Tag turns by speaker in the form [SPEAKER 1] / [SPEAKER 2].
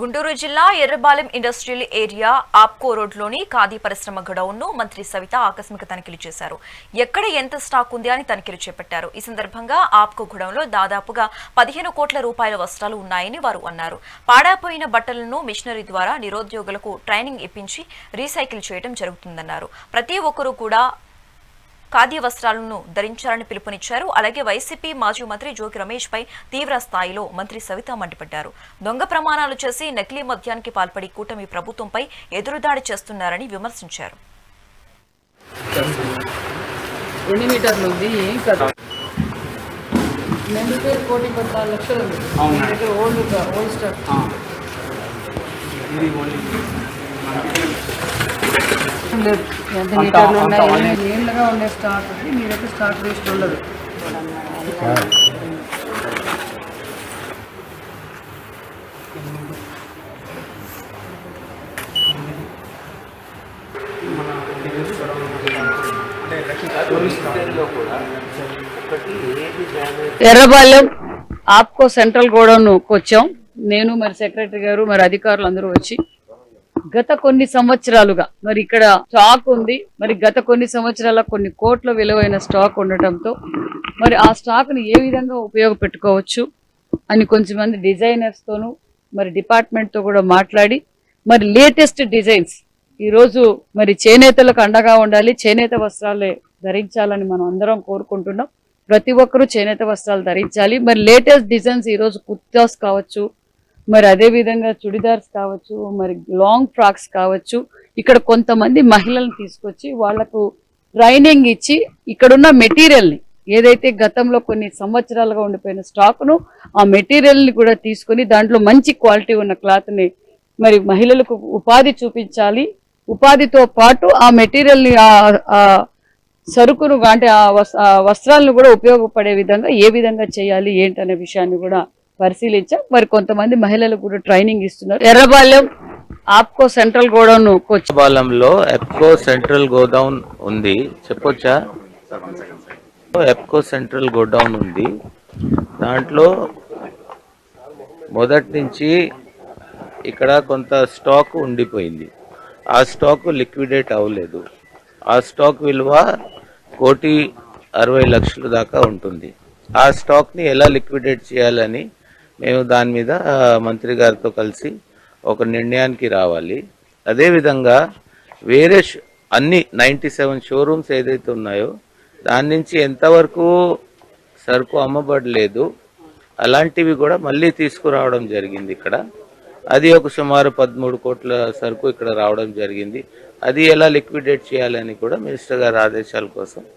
[SPEAKER 1] గుంటూరు జిల్లా Errabalem industrial area APCO రోడ్లోని ఖాదీ పరిశ్రమ గొడౌన్ను మంత్రి సవిత ఆకస్మిక తనిఖీలు చేశారు. ఎక్కడ ఎంత స్టాక్ ఉంది అని తనిఖీలు చేపట్టారు. ఈ సందర్భంగా ఆప్కో గొడౌన్లో దాదాపుగా పదిహేను కోట్ల రూపాయల వస్త్రాలు ఉన్నాయని వారు అన్నారు. పాడైపోయిన బట్టలను మిషనరీ ద్వారా నిరుద్యోగులకు ట్రైనింగ్ ఇప్పించి రీసైకిల్ చేయడం జరుగుతుందన్నారు. ప్రతి ఒక్కరూ కూడా ఖాదీ వస్త్రాలను ధరించాలని పిలుపునిచ్చారు. అలాగే వైసీపీ మాజీ మంత్రి జోకి రమేష్ పై తీవ్ర స్థాయిలో మంత్రి సవిత మండిపడ్డారు. దొంగ ప్రమాణాలు చేసి నకిలీ మద్యానికి పాల్పడి కూటమి ప్రభుత్వంపై ఎదురుదాడి చేస్తున్నారని విమర్శించారు.
[SPEAKER 2] లక్షలు లేదు. ఎంత మీటర్లు ఉన్నాయి? ఏళ్ళగా ఉండే స్టాక్ స్టాక్ వేస్ట్ ఉండదు. ఎర్రబాలెం ఆప్కో సెంట్రల్ గోడౌన్కు వచ్చాం. నేను మరి సెక్రటరీ గారు మరి అధికారులు అందరూ వచ్చి గత కొన్ని సంవత్సరాలుగా మరి ఇక్కడ స్టాక్ ఉంది. మరి గత కొన్ని సంవత్సరాల కొన్ని కోట్ల విలువైన స్టాక్ ఉండటంతో మరి ఆ స్టాక్ని ఏ విధంగా ఉపయోగపెట్టుకోవచ్చు అని కొంచెమంది డిజైనర్స్ తోనూ మరి డిపార్ట్మెంట్తో కూడా మాట్లాడి మరి లేటెస్ట్ డిజైన్స్ ఈ రోజు మరి చేనేతలకు అండగా ఉండాలి చేనేత వస్త్రాలే ధరించాలని మనం అందరం కోరుకుంటున్నాం. ప్రతి ఒక్కరూ చేనేత వస్త్రాలు ధరించాలి. మరి లేటెస్ట్ డిజైన్స్ ఈ రోజు కుర్తాస్ కావచ్చు మరి అదే విధంగా చుడిదార్స్ కావచ్చు మరి లాంగ్ ఫ్రాక్స్ కావచ్చు ఇక్కడ కొంతమంది మహిళలను తీసుకొచ్చి వాళ్ళకు ట్రైనింగ్ ఇచ్చి ఇక్కడున్న మెటీరియల్ని ఏదైతే గతంలో కొన్ని సంవత్సరాలుగా ఉండిపోయిన స్టాక్ను ఆ మెటీరియల్ని కూడా తీసుకొని దాంట్లో మంచి క్వాలిటీ ఉన్న క్లాత్ని మరి మహిళలకు ఉపాధి చూపించాలి. ఉపాధితో పాటు ఆ మెటీరియల్ని ఆ- సరుకును అంటే ఆ వస్- ఆ వస్త్రాలను కూడా ఉపయోగపడే విధంగా ఏ విధంగా చేయాలి ఏంటనే విషయాన్ని కూడా పరిశీలించాం. మరి కొంతమంది మహిళలకు కూడా ట్రైనింగ్ ఇస్తున్నారు. ఎర్రబాలెం ఆప్కో సెంట్రల్ గోడౌన్
[SPEAKER 3] బాలంలో ఎప్కో సెంట్రల్ గోడౌన్ ఉంది. చెప్పొచ్చా? ఎప్కో సెంట్రల్ గోడౌన్ ఉంది. దాంట్లో మొదటి నుంచి ఇక్కడ కొంత స్టాక్ ఉండిపోయింది. ఆ స్టాక్ లిక్విడేట్ అవ్వలేదు. ఆ స్టాక్ విలువ కోటి అరవై లక్షల దాకా ఉంటుంది. ఆ స్టాక్ని ఎలా లిక్విడేట్ చేయాలని మేము దాని మీద మంత్రి గారితో కలిసి ఒక నిర్ణయానికి రావాలి. అదేవిధంగా వేరే అన్ని నైంటీ సెవెన్ షోరూమ్స్ ఏదైతే ఉన్నాయో దాని నుంచి ఎంతవరకు సరుకు అమ్మబడలేదు అలాంటివి కూడా మళ్ళీ తీసుకురావడం జరిగింది ఇక్కడ. అది ఒక సుమారు పదమూడు కోట్ల సరుకు ఇక్కడ రావడం జరిగింది. అది ఎలా లిక్విడేట్ చేయాలని కూడా మినిస్టర్ గారి ఆదేశాల కోసం